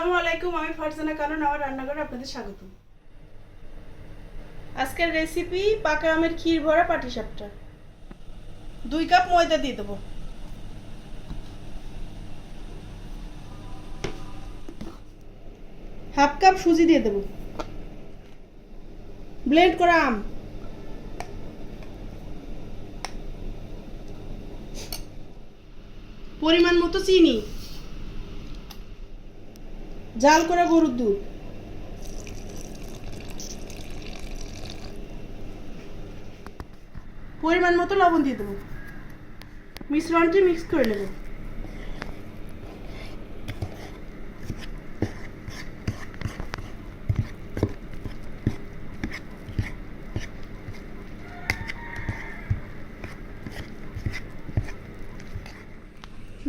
আসসালামু আলাইকুম, আমি ফারজানা কারণ আমার রান্নাঘরে আপনাদের স্বাগত আজকের রেসিপি পাকা আমের ক্ষীর ভরা পাটিসাপটা। দুই কাপ ময়দা দিয়ে দেবো। হাফ কাপ সুজি দিয়ে দেবো। ব্লেন্ড করা আম। পরিমাণ মতো চিনি। জাল করা গরুর দুধ। পরিমাণ মতো লবণ দিয়ে দেবো। মিশ্রণটি মিক্স করে নেব।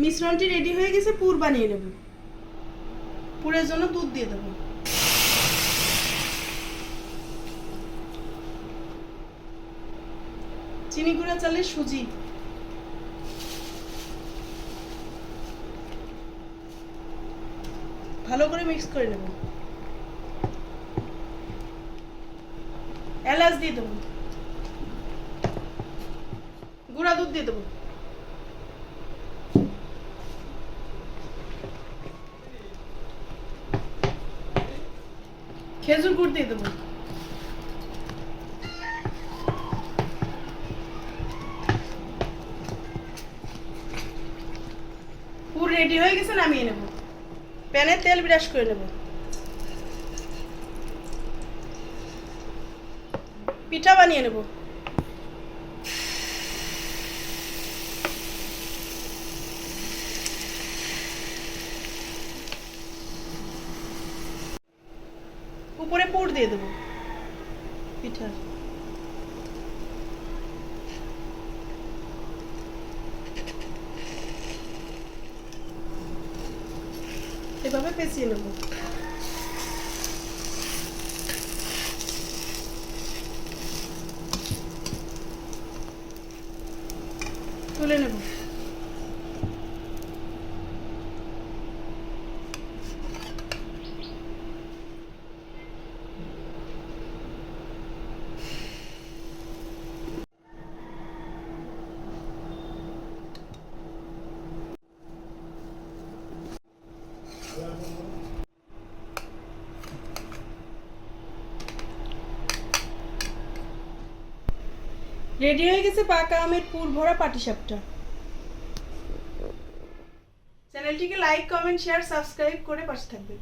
মিশ্রণটি রেডি হয়ে গেছে, পুর বানিয়ে নেব। পুরের জন্য দুধ দিয়ে দেবো। চিনি গুঁড়া চালের সুজি। ভালো করে মিক্স করে নেব। এলাচ দিয়ে দেবো। গুঁড়া দুধ দিয়ে দেবো। খেজুর গুড় দিয়ে দেবো। পুর রেডি হয়ে গেছে, নামিয়ে নেব। প্যানে তেল ব্রাশ করে নেব। পিঠা বানিয়ে নেব। উপরে পুর দিয়ে দেবো। পিঠার এভাবে পেঁচিয়ে নেব। তুলে নেব। রেডি হয়ে গেছে পাকা আমের পুর ভরা পাটিসাপটা। চ্যানেলটিকে লাইক, কমেন্ট, শেয়ার, সাবস্ক্রাইব করে পাশে থাকবেন।